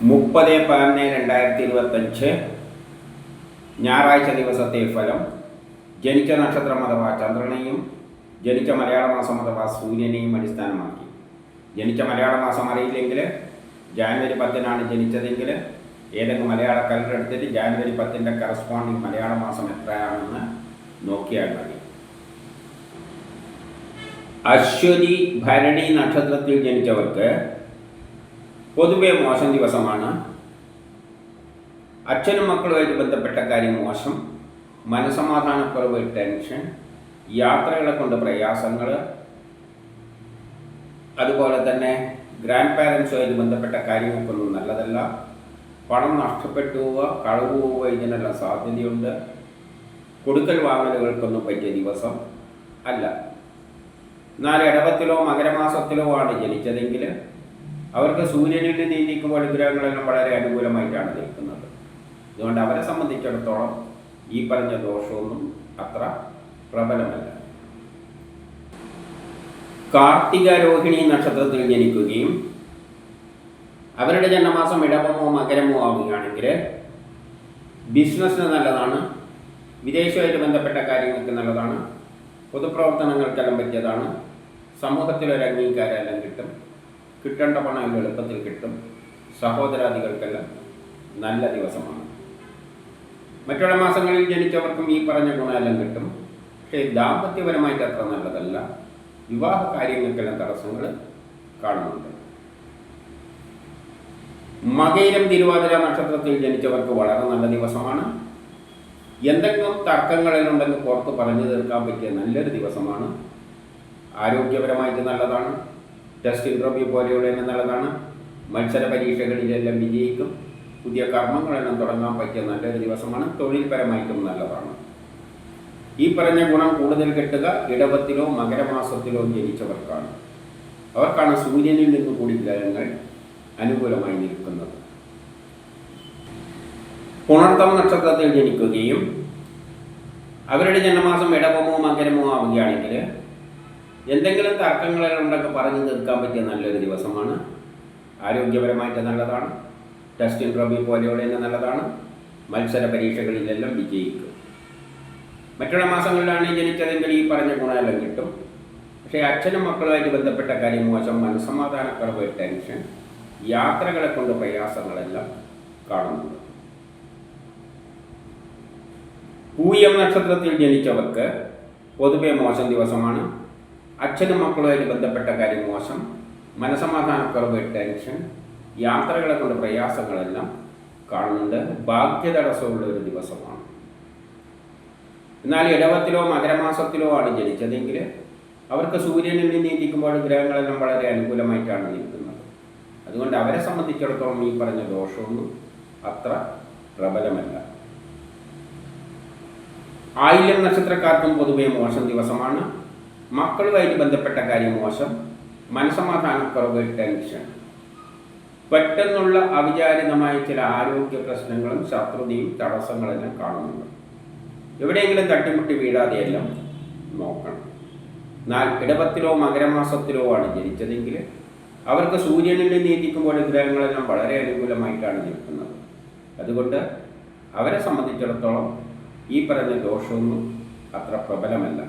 മുപ്പത് പതിനൊന്ന് രണ്ടായിരത്തി ഇരുപത്തഞ്ച് ഞായറാഴ്ച ദിവസത്തെ ഫലം ജനിച്ച നക്ഷത്രം അഥവാ ചന്ദ്രനെയും ജനിച്ച മലയാള മാസം അഥവാ സൂര്യനെയും അടിസ്ഥാനമാക്കി. ജനിച്ച മലയാള മാസം അറിയില്ലെങ്കിൽ ജാനുവരി പത്തിനാണ് ജനിച്ചതെങ്കിൽ ഏതെങ്കിലും മലയാള കലണ്ടർ എടുത്തിട്ട് ജാനുവരി പത്തിന്റെ കറസ്പോണ്ടിങ് മലയാള മാസം എത്രയാണെന്ന് നോക്കിയാൽ മതി. അശ്വതി ഭരണി നക്ഷത്രത്തിൽ ജനിച്ചവർക്ക് പൊതുവെ മോശം ദിവസമാണ്. അച്ഛനും മക്കളുമായിട്ട് ബന്ധപ്പെട്ട കാര്യം മോശം. മനസമാധാനക്കുറവ് ടെൻഷൻ യാത്രകളെ കൊണ്ട് പ്രയാസങ്ങൾ അതുപോലെ തന്നെ ഗ്രാൻഡ് പാരൻസുമായിട്ട് ബന്ധപ്പെട്ട കാര്യങ്ങൾക്ക് ഒന്നും നല്ലതല്ല. പണം നഷ്ടപ്പെട്ടു പോവുക കളവ് പോവുക ഇതിനെല്ലാം സാധ്യതയുണ്ട്. കൊടുക്കൽ വാങ്ങലുകൾക്കൊന്നും പറ്റിയ ദിവസം അല്ല. എന്നാൽ ഇടവത്തിലോ മകരമാസത്തിലോ ആണ് ജനിച്ചതെങ്കിൽ അവർക്ക് സൂര്യനിൽ നീന്തിക്കുമ്പോൾ ഗ്രഹങ്ങളെല്ലാം വളരെ അനുകൂലമായിട്ടാണ് നിൽക്കുന്നത്. അതുകൊണ്ട് അവരെ സംബന്ധിച്ചിടത്തോളം ഈ പറഞ്ഞ ദോഷമൊന്നും അത്ര പ്രബലമല്ല. കാർത്തിക രോഹിണി നക്ഷത്രത്തിൽ ജനിക്കുകയും അവരുടെ ജന്മമാസം ഇടവമോ മകരമോ ആവുകയാണെങ്കിൽ ബിസിനസ്സിന് നല്ലതാണ് വിദേശവുമായിട്ട് ബന്ധപ്പെട്ട കാര്യങ്ങൾക്ക് നല്ലതാണ് പൊതുപ്രവർത്തനങ്ങൾക്കെല്ലാം പറ്റിയതാണ് സമൂഹത്തിലൊരു അംഗീകാരമെല്ലാം കിട്ടും. കിട്ടേണ്ട പണം എളുപ്പത്തിൽ കിട്ടും. സഹോദരാദികൾക്കെല്ലാം നല്ല ദിവസമാണ്. മറ്റുള്ള മാസങ്ങളിൽ ജനിച്ചവർക്കും ഈ പറഞ്ഞ ഗുണമെല്ലാം കിട്ടും. പക്ഷേ ദാമ്പത്യപരമായിട്ട് അത്ര നല്ലതല്ല. വിവാഹ കാര്യങ്ങൾക്കെല്ലാം തടസ്സങ്ങൾ കാണുന്നുണ്ട്. മകയിലും തിരുവാതിര നക്ഷത്രത്തിൽ ജനിച്ചവർക്ക് വളരെ നല്ല ദിവസമാണ്. എന്തെങ്കിലും തർക്കങ്ങളിലുണ്ടെങ്കിൽ പുറത്ത് പറഞ്ഞു തീർക്കാൻ പറ്റിയ നല്ലൊരു ദിവസമാണ്. ആരോഗ്യപരമായിട്ട് നല്ലതാണ്. ടെസ്റ്റ് ട്രോഫി പോലെയുള്ള നല്ലതാണ് മത്സര പരീക്ഷകളിലെല്ലാം വിജയിക്കും. പുതിയ കർമ്മങ്ങളെല്ലാം തുടങ്ങാൻ പറ്റിയ നല്ലൊരു ദിവസമാണ്. തൊഴിൽപരമായിട്ടും നല്ലതാണ്. ഈ പറഞ്ഞ ഗുണം കൂടുതൽ കിട്ടുക ഇടവത്തിലോ മകരമാസത്തിലോ ജനിച്ചവർക്കാണ്. അവർക്കാണ് സൂര്യനിൽ നിന്ന് കൂടി ഗ്രഹങ്ങൾ അനുകൂലമായി നിൽക്കുന്നത്. പുണർത്തം നക്ഷത്രത്തിൽ ജനിക്കുകയും അവരുടെ ജന്മമാസം ഇടവമോ മകരമോ ആവുകയാണെങ്കിൽ എന്തെങ്കിലും തർക്കങ്ങളെല്ലാം ഉണ്ടൊക്കെ പറഞ്ഞു തീർക്കാൻ പറ്റിയ നല്ലൊരു ദിവസമാണ്. ആരോഗ്യപരമായിട്ട് നല്ലതാണ്. ടെസ്റ്റ് ഇന്റർവ്യൂ പോലെയുള്ള നല്ലതാണ്. മത്സര പരീക്ഷകളിലെല്ലാം വിജയിക്കും. മറ്റുള്ള മാസങ്ങളിലാണ് ജനിച്ചതെങ്കിൽ ഈ പറഞ്ഞ ഗുണമെല്ലാം കിട്ടും. പക്ഷേ അച്ഛനും മക്കളുമായിട്ട് ബന്ധപ്പെട്ട കാര്യം മോശം മനസ്സമാധാനക്കുറവ് ടെൻഷൻ യാത്രകളെ കൊണ്ട് പ്രയാസങ്ങളെല്ലാം കാണുന്നുണ്ട്. പൂയം നക്ഷത്രത്തിൽ ജനിച്ചവർക്ക് പൊതുവെ മോശം ദിവസമാണ്. അച്ഛനും മക്കളുമായിട്ട് ബന്ധപ്പെട്ട കാര്യം മോശം. മനസമാധാനക്കുറവ് ടെൻഷൻ യാത്രകളെ കൊണ്ട് പ്രയാസങ്ങളെല്ലാം കാണുന്നുണ്ട്. ഭാഗ്യതടസ്സമുള്ള ഒരു ദിവസമാണ്. എന്നാൽ ഇടവത്തിലോ മകരമാസത്തിലോ ആണ് ജനിച്ചതെങ്കിൽ അവർക്ക് സൂര്യനിൽ നിന്ന് ഇരിക്കുമ്പോൾ ഗ്രഹങ്ങളെല്ലാം വളരെ അനുകൂലമായിട്ടാണ് നിൽക്കുന്നത്. അതുകൊണ്ട് അവരെ സംബന്ധിച്ചിടത്തോളം ഈ പറഞ്ഞ ദോഷമൊന്നും അത്ര പ്രബലമല്ല. ആയിരം നക്ഷത്രക്കാർക്കും പൊതുവെ മോശം ദിവസമാണ്. മക്കളുമായിട്ട് ബന്ധപ്പെട്ട കാര്യം മോശം. മനസമാധാനക്കുറവ് ടെൻഷൻ പെട്ടെന്നുള്ള അവിചാരിതമായ ചില ആരോഗ്യ പ്രശ്നങ്ങളും ശത്രുതയും തടസ്സങ്ങളെല്ലാം കാണുന്നുണ്ട്. എവിടെയെങ്കിലും തട്ടിമുട്ടി വീഴാതെയെല്ലാം നോക്കണം. എന്നാൽ ഇടവത്തിലോ മകരമാസത്തിലോ ആണ് ജനിച്ചതെങ്കിൽ അവർക്ക് സൂര്യനിൽ നീതിക്കുമ്പോൾ ഗ്രഹങ്ങളെല്ലാം വളരെ അനുകൂലമായിട്ടാണ് നിൽക്കുന്നത്. അതുകൊണ്ട് അവരെ സംബന്ധിച്ചിടത്തോളം ഈ പറഞ്ഞ ദോഷമൊന്നും അത്ര പ്രബലമല്ല.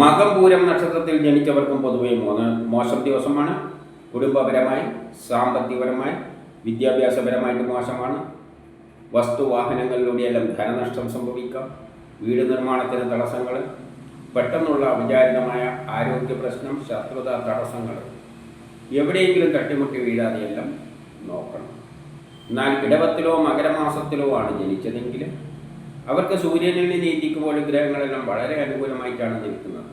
മകംപൂരം നക്ഷത്രത്തിൽ ജനിച്ചവർക്കും പൊതുവെ മോശം ദിവസമാണ് കുടുംബപരമായി സാമ്പത്തികപരമായി വിദ്യാഭ്യാസപരമായിട്ട് മോശമാണ്. വസ്തു വസ്തുവാഹനങ്ങളിലൂടെയെല്ലാം ധനനഷ്ടം സംഭവിക്കാം വീട് നിർമ്മാണത്തിന് തടസ്സങ്ങൾ പെട്ടെന്നുള്ള അവിചാരിതമായ ആരോഗ്യ പ്രശ്നം ശത്രുത തടസ്സങ്ങൾ. എവിടെയെങ്കിലും തട്ടിമുട്ടി വീഴാതെയെല്ലാം നോക്കണം. എന്നാൽ ഇടവത്തിലോ മകരമാസത്തിലോ ആണ് ജനിച്ചതെങ്കിൽ അവർക്ക് സൂര്യനിൽ നീതിക്കുമ്പോൾ ഗ്രഹങ്ങളെല്ലാം വളരെ അനുകൂലമായിട്ടാണ് നിൽക്കുന്നത്.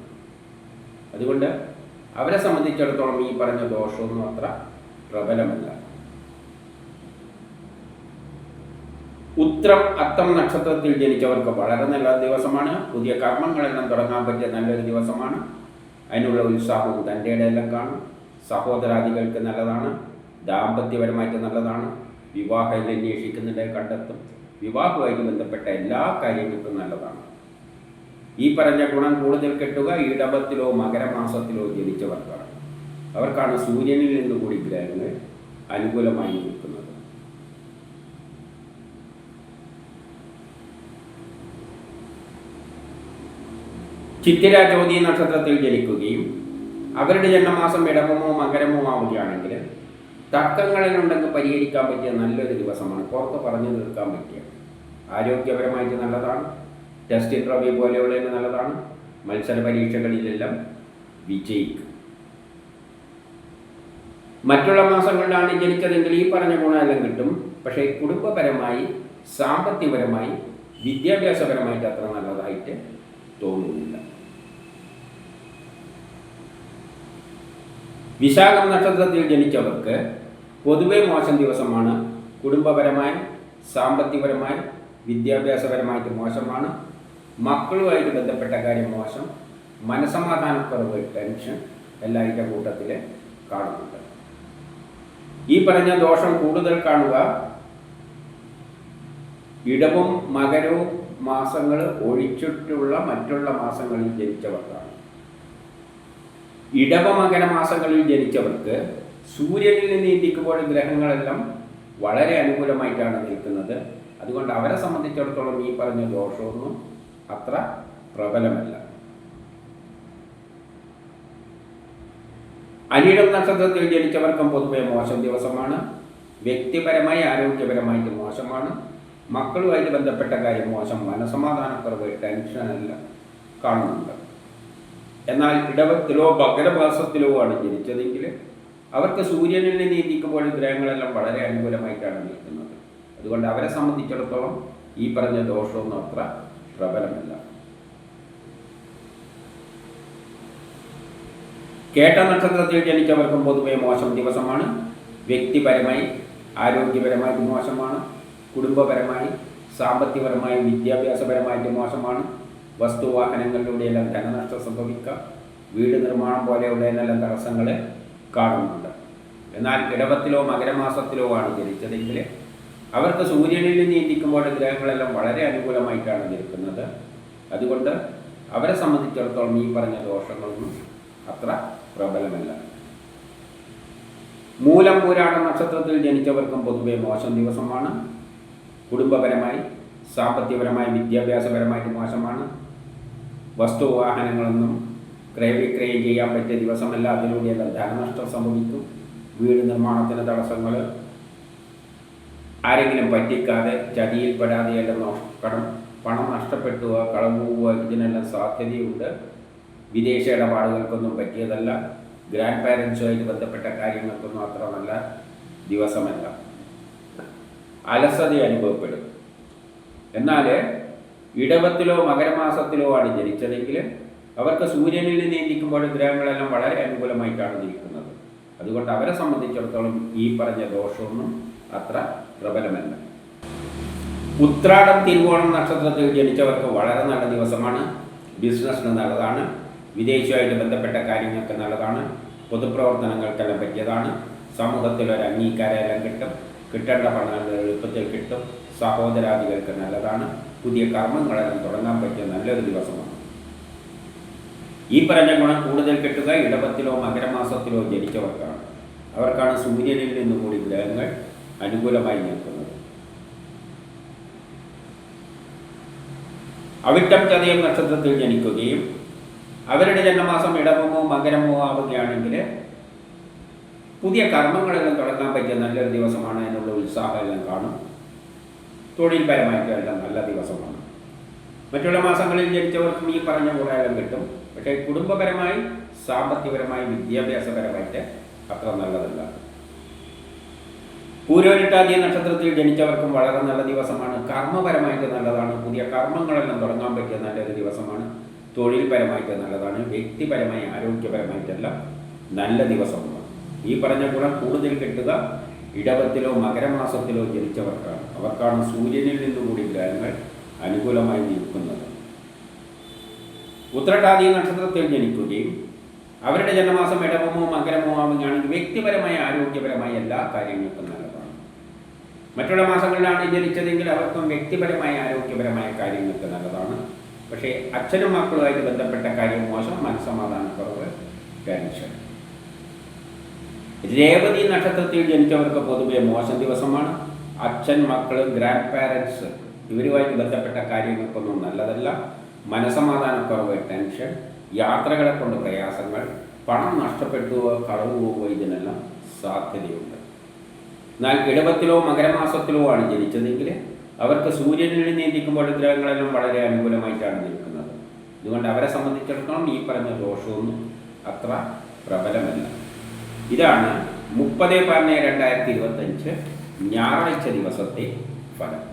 അതുകൊണ്ട് അവരെ സംബന്ധിച്ചിടത്തോളം ഈ പറഞ്ഞ ദോഷമൊന്നും അത്ര പ്രബലമല്ല. ഉത്രം അത്തം നക്ഷത്രത്തിൽ ജനിച്ചവർക്ക് വളരെ നല്ല ദിവസമാണ്. പുതിയ കർമ്മങ്ങളെല്ലാം തുടങ്ങാൻ പറ്റിയ നല്ലൊരു ദിവസമാണ്. അതിനുള്ള ഉത്സാഹവും തന്റെ ഇടയെല്ലാം കാണും. സഹോദരാദികൾക്ക് നല്ലതാണ്. ദാമ്പത്യപരമായിട്ട് നല്ലതാണ്. വിവാഹം അന്വേഷിക്കുന്നുണ്ടെങ്കിൽ കണ്ടെത്തും. വിവാഹവുമായിട്ട് ബന്ധപ്പെട്ട എല്ലാ കാര്യങ്ങൾക്കും നല്ലതാണ്. ഈ പറഞ്ഞ ഗുണം കൂടുതൽ കിട്ടുക ഇടവത്തിലോ മകരമാസത്തിലോ ജനിച്ചവർക്കാണ്. അവർക്കാണ് സൂര്യനിൽ നിന്ന് കൂടി ഗ്രഹങ്ങൾ അനുകൂലമായി നിൽക്കുന്നത്. ചിത്തിര ജ്യോതി നക്ഷത്രത്തിൽ ജനിക്കുകയും അവരുടെ ജന്മമാസം ഇടവമോ മകരമോ ആവുകയാണെങ്കിൽ തർക്കങ്ങളിലുണ്ടെങ്കിൽ പരിഹരിക്കാൻ പറ്റിയ നല്ലൊരു ദിവസമാണ്. പുറത്ത് പറഞ്ഞു തീർക്കാൻ പറ്റിയ. ആരോഗ്യപരമായിട്ട് നല്ലതാണ്. ടെസ്റ്റ് ഇൻട്രവ്യൂ പോലെയുള്ളതിന് നല്ലതാണ്. മത്സര പരീക്ഷകളിലെല്ലാം വിജയിക്കും. മറ്റുള്ള മാസങ്ങളിലാണ് ജനിച്ചതെങ്കിൽ ഈ പറഞ്ഞ ഗുണമെല്ലാം കിട്ടും. പക്ഷേ കുടുംബപരമായി സാമ്പത്തികപരമായി വിദ്യാഭ്യാസപരമായിട്ട് അത്ര നല്ലതായിട്ട് തോന്നുന്നില്ല. വിശാഖം നക്ഷത്രത്തിൽ ജനിച്ചവർക്ക് പൊതുവെ മോശം ദിവസമാണ്. കുടുംബപരമായി സാമ്പത്തികപരമായി വിദ്യാഭ്യാസപരമായിട്ട് മോശമാണ്. മക്കളുമായിട്ട് ബന്ധപ്പെട്ട കാര്യം മോശം. മനസമാധാനക്കുറവ് ടെൻഷൻ എല്ലാം ഇതിന്റെ കൂട്ടത്തിൽ കാണുന്നുണ്ട്. ഈ പറഞ്ഞ ദോഷം കൂടുതൽ കാണുക. ഇടവും മകരവും മാസങ്ങൾ ഒഴിച്ചിട്ടുള്ള മറ്റുള്ള മാസങ്ങളിൽ ജനിച്ചവർക്കാണ്. ഇടവ മകര മാസങ്ങളിൽ ജനിച്ചവർക്ക് സൂര്യനിൽ നിന്ന് ഇന്ത്യക്കുമ്പോൾ ഗ്രഹങ്ങളെല്ലാം വളരെ അനുകൂലമായിട്ടാണ് നിൽക്കുന്നത്. അതുകൊണ്ട് അവരെ സംബന്ധിച്ചിടത്തോളം ഈ പറഞ്ഞ ദോഷമൊന്നും അത്ര പ്രബലമല്ല. അനിടം നക്ഷത്രത്തിൽ ജനിച്ചവർക്കും പൊതുവെ മോശം ദിവസമാണ്. വ്യക്തിപരമായി ആരോഗ്യപരമായിട്ട് മോശമാണ്. മക്കളുമായിട്ട് ബന്ധപ്പെട്ട കാര്യം മോശം. മനസമാധാനക്കുറവ് ടെൻഷനെല്ലാം. കാണുന്നുണ്ട്. എന്നാൽ ഇടവത്തിലോ മകരമാസത്തിലോ ആണ് ജനിച്ചതെങ്കിൽ അവർക്ക് സൂര്യനിൽ നിന്ന് നീതിക്കുമ്പോൾ ഗ്രഹങ്ങളെല്ലാം വളരെ അനുകൂലമായിട്ടാണ് നിൽക്കുന്നത്. അതുകൊണ്ട് അവരെ സംബന്ധിച്ചിടത്തോളം ഈ പറഞ്ഞ ദോഷമൊന്നും അത്ര പ്രബലമല്ല. കേട്ട നക്ഷത്രത്തിൽ ജനിച്ചവർക്കും പൊതുവെ മോശം ദിവസമാണ്. വ്യക്തിപരമായി ആരോഗ്യപരമായിട്ട് മോശമാണ്. കുടുംബപരമായി സാമ്പത്തികപരമായി വിദ്യാഭ്യാസപരമായിട്ട് മോശമാണ്. വസ്തുവാഹനങ്ങളിലൂടെയെല്ലാം ധനനഷ്ടം സംഭവിക്കാം. വീട് നിർമ്മാണം പോലെയുള്ളതിനെല്ലാം തടസ്സങ്ങൾ കാണുന്നുണ്ട്. എന്നാൽ ഇടവത്തിലോ മകരമാസത്തിലോ ആണ് ജനിച്ചതെങ്കിൽ അവർക്ക് സൂര്യനിൽ നിന്ന് ഇരിക്കുമ്പോൾ ഗ്രഹങ്ങളെല്ലാം വളരെ അനുകൂലമായിട്ടാണ് നിൽക്കുന്നത് അതുകൊണ്ട് അവരെ സംബന്ധിച്ചിടത്തോളം ഈ പറഞ്ഞ ദോഷങ്ങളൊന്നും അത്ര പ്രബലമല്ല. മൂലം പൂരാട നക്ഷത്രത്തിൽ ജനിച്ചവർക്കും പൊതുവെ മോശം ദിവസമാണ്. കുടുംബപരമായി സാമ്പത്തികപരമായി വിദ്യാഭ്യാസപരമായിട്ട് മോശമാണ്. വസ്തുവാഹനങ്ങളൊന്നും ക്രയവിക്രയം ചെയ്യാൻ പറ്റിയ ദിവസമല്ല. അതിലൂടെ ധനനഷ്ടം സംഭവിക്കും. വീട് നിർമ്മാണത്തിന് തടസ്സങ്ങൾ ആരെങ്കിലും പറ്റിക്കാതെ ചതിയിൽപ്പെടാതെയെല്ലാം നോക്കണം പണം നഷ്ടപ്പെട്ടുക കളം പോവുക ഇതിനെല്ലാം സാധ്യതയുണ്ട്. വിദേശ ഇടപാടുകൾക്കൊന്നും പറ്റിയതല്ല. ഗ്രാൻഡ് പാരൻസുമായിട്ട് ബന്ധപ്പെട്ട കാര്യങ്ങൾക്കൊന്നും അത്ര നല്ല ദിവസമല്ല. അലസത അനുഭവപ്പെടും. എന്നാൽ ഇടവത്തിലോ മകരമാസത്തിലോ ആണ് ജനിച്ചതെങ്കിൽ അവർക്ക് സൂര്യനിൽ നിന്ന് നീന്തിക്കുമ്പോൾ ഗ്രഹങ്ങളെല്ലാം വളരെ അനുകൂലമായിട്ടാണ് നിൽക്കുന്നത് അതുകൊണ്ട് അവരെ സംബന്ധിച്ചിടത്തോളം ഈ പറഞ്ഞ ദോഷമൊന്നും അത്ര പ്രബലമല്ല. ഉത്രാടം തിരുവോണം നക്ഷത്രത്തിൽ ജനിച്ചവർക്ക് വളരെ നല്ല ദിവസമാണ്. ബിസിനസ്സിന് നല്ലതാണ്. വിദേശവുമായിട്ട് ബന്ധപ്പെട്ട കാര്യങ്ങൾക്ക് നല്ലതാണ്. പൊതുപ്രവർത്തനങ്ങൾക്കെല്ലാം പറ്റിയതാണ്. സമൂഹത്തിൽ ഒരു അംഗീകാരമെല്ലാം കിട്ടും. കിട്ടേണ്ട പണങ്ങൾ എളുപ്പത്തിൽ കിട്ടും. സഹോദരാദികൾക്ക് നല്ലതാണ്. പുതിയ കർമ്മങ്ങളെല്ലാം തുടങ്ങാൻ പറ്റിയ നല്ലൊരു ദിവസമാണ്. ഈ പറഞ്ഞ ഗുണം കൂടുതൽ കിട്ടുക ഇടവത്തിലോ മകരമാസത്തിലോ ജനിച്ചവർക്കാണ്. അവർക്കാണ് സൂര്യനിൽ നിന്നും കൂടി ഗ്രഹങ്ങൾ അനുകൂലമായി നിൽക്കുന്നത്. അവിട്ടം ചതയം നക്ഷത്രത്തിൽ ജനിക്കുകയും അവരുടെ ജന്മമാസം ഇടവമോ മകരമോ ആവുകയാണെങ്കിൽ പുതിയ കർമ്മങ്ങളെല്ലാം തുടങ്ങാൻ പറ്റിയ നല്ലൊരു ദിവസമാണ് എന്നുള്ള ഉത്സാഹമെല്ലാം കാണും. തൊഴിൽപരമായിട്ട് എല്ലാം നല്ല ദിവസമാണ്. മറ്റുള്ള മാസങ്ങളിൽ ജനിച്ചവർക്കും ഈ പറഞ്ഞ കുറേയെല്ലാം കിട്ടും. പക്ഷേ കുടുംബപരമായി സാമ്പത്തികപരമായി വിദ്യാഭ്യാസപരമായിട്ട് അത്ര നല്ലതല്ല. പൂരോരിട്ടാദ്യ നക്ഷത്രത്തിൽ ജനിച്ചവർക്കും വളരെ നല്ല ദിവസമാണ്. കർമ്മപരമായിട്ട് നല്ലതാണ്. പുതിയ കർമ്മങ്ങളെല്ലാം തുടങ്ങാൻ പറ്റിയ നല്ലൊരു ദിവസമാണ്. തൊഴിൽപരമായിട്ട് നല്ലതാണ്. വ്യക്തിപരമായി ആരോഗ്യപരമായിട്ടെല്ലാം നല്ല ദിവസമാണ്. ഈ പറഞ്ഞ ഗുണം കൂടുതൽ കിട്ടുക ഇടവത്തിലോ മകരമാസത്തിലോ ജനിച്ചവർക്കാണ്. അവർക്കാണ് സൂര്യനിൽ നിന്നുകൂടി ഗ്രഹങ്ങൾ അനുകൂലമായി നിൽക്കുന്നത്. ഉത്രട്ടാദി നക്ഷത്രത്തിൽ ജനിക്കുകയും അവരുടെ ജന്മമാസം ഇടവമോ മകരമോ ആവുകയാണെങ്കിൽ വ്യക്തിപരമായ ആരോഗ്യപരമായ എല്ലാ കാര്യങ്ങൾക്കും നല്ലതാണ്. മറ്റുള്ള മാസങ്ങളിലാണ് ജനിച്ചതെങ്കിൽ അവർക്കും വ്യക്തിപരമായ ആരോഗ്യപരമായ കാര്യങ്ങൾക്ക് നല്ലതാണ്. പക്ഷേ അച്ഛനും മക്കളുമായിട്ട് ബന്ധപ്പെട്ട കാര്യം മോശം മനസ്സമാധാനക്കുറവ് ടെൻഷൻ. രേവതി നക്ഷത്രത്തിൽ ജനിച്ചവർക്ക് പൊതുവെ മോശം ദിവസമാണ്. അച്ഛൻ മക്കൾ ഗ്രാൻഡ് പാരൻസ് ഇവരുമായി ബന്ധപ്പെട്ട കാര്യങ്ങൾക്കൊന്നും നല്ലതല്ല. മനസമാധാനക്കുറവ് ടെൻഷൻ യാത്രകളെ കൊണ്ട് പ്രയാസങ്ങൾ പണം നഷ്ടപ്പെട്ടുവോ കളവ് പോവുകയോ ഇതിനെല്ലാം സാധ്യതയുണ്ട്. എന്നാൽ ഇടവത്തിലോ മകരമാസത്തിലോ ആണ് ജനിച്ചതെങ്കിൽ അവർക്ക് സൂര്യനിൽ നീന്തിക്കുമ്പോൾ ഗ്രഹങ്ങളെല്ലാം വളരെ അനുകൂലമായിട്ടാണ് നിൽക്കുന്നത്. അതുകൊണ്ട് അവരെ സംബന്ധിച്ചിടത്തോളം ഈ പറഞ്ഞ ദോഷമൊന്നും അത്ര പ്രബലമല്ല. ഇതാണ് മുപ്പത് പതിനേഴ് രണ്ടായിരത്തി ഇരുപത്തഞ്ച് ഞായറാഴ്ച ദിവസത്തെ ഫലം.